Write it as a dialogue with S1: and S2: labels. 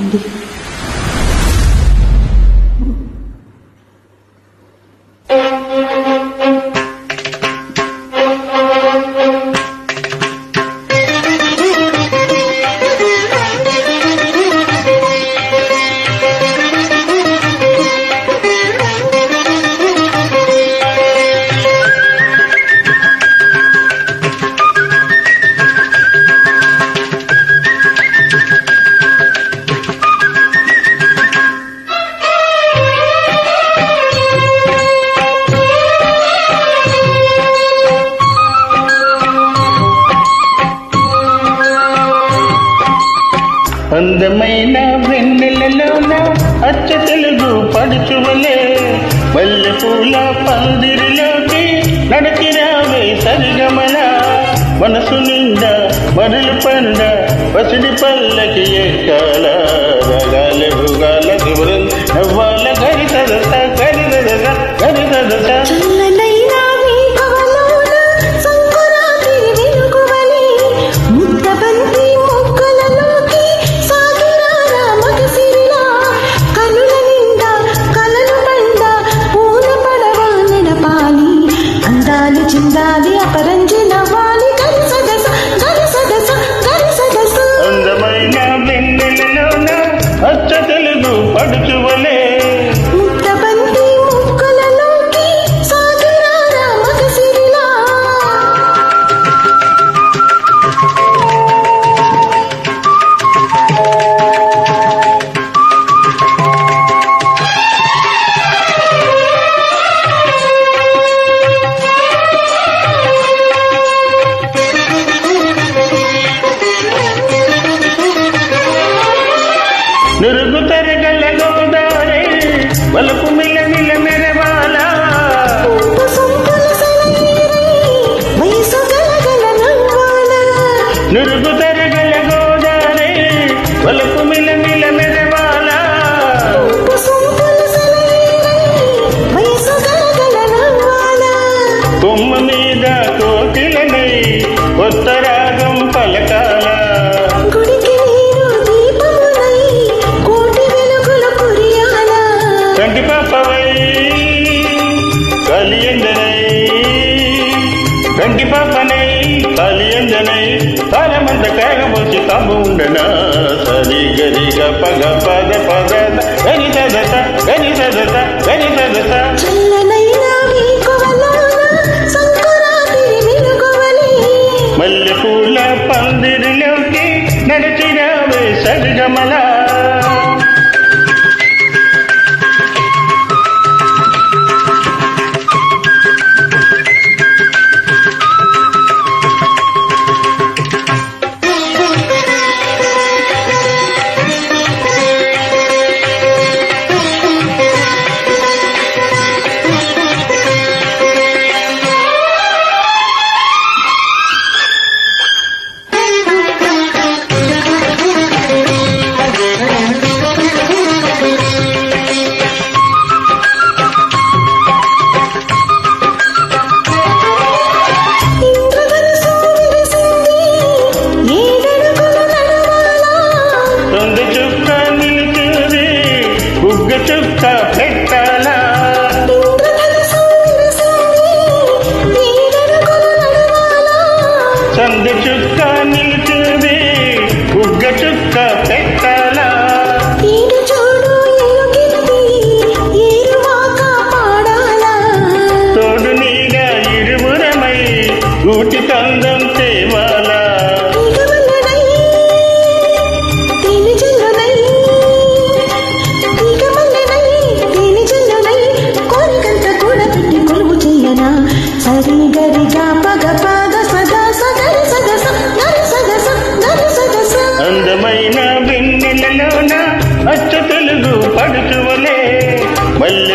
S1: 能力。
S2: అందమైన వెన్నెలలోన అచ్చ తెలుగు పడుచువలే మల్లె పూల పందిరిలోకి నడకిరావే సరిగమల మనసు నిండా మరులు పండ వసడి పల్లకి ఎక్కాల రగాలు పూలకు మిలమిల మెరవాలా కొమ్మ మీద కోకిలనై కొత్త రాగం పలకాల.
S1: కంటి
S2: పాపవై కలియందరై కంటి పాపనై కలియందనై తారమంత కేగమొచ్చి తాము ఉండన సరి గరి గప గప పద గని దదత గని దదత గని దదత మల్లెపూల పందిరిలోకి నడిచిన వేసమలా